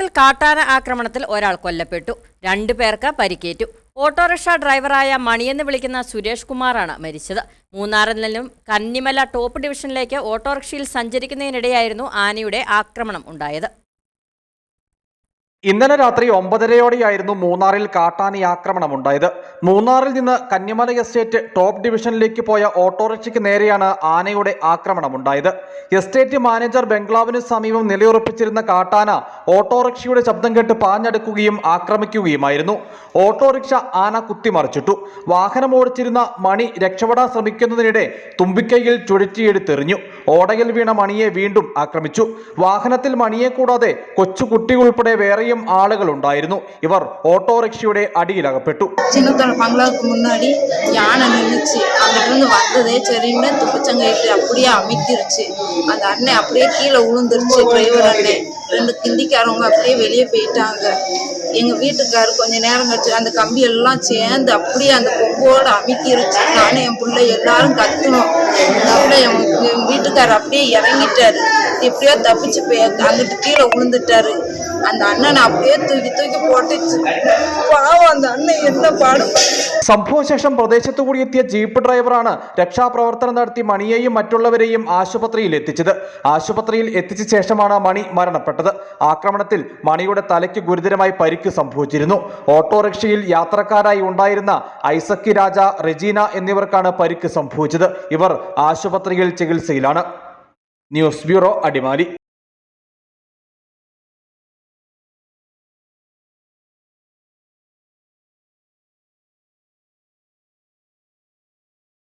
മൂന്നാറിൽ കാട്ടാന ആക്രമണത്തിൽ ഒരാൾ കൊല്ലപ്പെട്ടു. രണ്ടു പേർക്ക് പരിക്കേറ്റു. ഓട്ടോറിക്ഷ ഡ്രൈവറായ മണിയെന്ന് വിളിക്കുന്ന സുരേഷ് കുമാറാണ് മരിച്ചത്. മൂന്നാറിൽ നിന്നും കന്നിമല ടോപ്പ് ഡിവിഷനിലേക്ക് ഓട്ടോറിക്ഷയിൽ സഞ്ചരിക്കുന്നതിനിടെയായിരുന്നു ആനയുടെ ആക്രമണം ഉണ്ടായത്. ഇന്നലെ രാത്രി ഒമ്പതരയോടെയായിരുന്നു മൂന്നാറിൽ കാട്ടാന ആക്രമണമുണ്ടായത്. മൂന്നാറിൽ നിന്ന് കന്യമല എസ്റ്റേറ്റ് ടോപ്പ് ഡിവിഷനിലേക്ക് പോയ ഓട്ടോറിക്ഷയ്ക്ക് നേരെയാണ് ആനയുടെ ആക്രമണം ആക്രമണമുണ്ടായത്. എസ്റ്റേറ്റ് മാനേജർ ബംഗ്ലാവിന് സമീപം നിലയുറപ്പിച്ചിരുന്ന കാട്ടാന ഓട്ടോറിക്ഷയുടെ ശബ്ദം കേട്ട് പാഞ്ഞടുക്കുകയും ആക്രമിക്കുകയുമായിരുന്നു. ഓട്ടോറിക്ഷ ആന കുത്തിമറിച്ചിട്ടു. വാഹനം ഓടിച്ചിരുന്ന മണി രക്ഷപ്പെടാൻ ശ്രമിക്കുന്നതിനിടെ തുമ്പിക്കൈയിൽ ചുഴറ്റിയെടുത്തെറിഞ്ഞു. ഓടയിൽ വീണ മണിയെ വീണ്ടും ആക്രമിച്ചു. വാഹനത്തിൽ മണിയെ കൂടാതെ കൊച്ചുകുട്ടി ഉൾപ്പെടെ വേറെയും ആളുകൾ ഉണ്ടായിരുന്നു ഇവർ ഓട്ടോറിക്ഷയുടെ അടിയിലകപ്പെട്ടു சின்னத்தோட பங்களாவுக்கு முன்னாடி யானை நின்றுச்சு அங்கிட்டிருந்து வந்ததே சரின்னு துப்பச்சங்கைட்டு அப்படியே அமைக்கிருச்சு அந்த அண்ணன் அப்படியே கீழே விழுந்துருச்சு டிரைவர் அண்ணன் ரெண்டு கிண்டிக்காரவங்க அப்படியே வெளியே போயிட்டாங்க எங்க வீட்டுக்காரர் கொஞ்ச நேரம் கழிச்சு அந்த கம்பி எல்லாம் சேர்ந்து அப்படியே அந்த கொம்போட அமைக்கிருச்சு நானும் என் பிள்ளை எல்லாரும் கத்துனோம் அப்படியே என் என் வீட்டுக்காரர் அப்படியே இறங்கிட்டாரு எப்படியோ தப்பிச்சு போய் அங்கிட்டு கீழே விழுந்துட்டாரு அந்த அண்ணனை அப்படியே தூக்கி தூக்கி போட்டுச்சு பாவம் அந்த அண்ணன் என்ன பாடுபட்டு സംഭവശേഷം പ്രദേശത്തു കൂടി എത്തിയ ജീപ്പ് ഡ്രൈവറാണ് രക്ഷാപ്രവർത്തനം നടത്തി മണിയെയും മറ്റുള്ളവരെയും ആശുപത്രിയിൽ എത്തിച്ചത് ആശുപത്രിയിൽ എത്തിച്ച ശേഷമാണ് മണി മരണപ്പെട്ടത് ആക്രമണത്തിൽ മണിയുടെ തലയ്ക്ക് ഗുരുതരമായി പരിക്ക് സംഭവിച്ചിരുന്നു ഓട്ടോറിക്ഷയിൽ യാത്രക്കാരായി ഉണ്ടായിരുന്ന ഐസക്കി രാജ റെജീന എന്നിവർക്കാണ് പരിക്ക് സംഭവിച്ചത് ഇവർ ആശുപത്രിയിൽ ചികിത്സയിലാണ് ന്യൂസ് ബ്യൂറോ അടിമാലി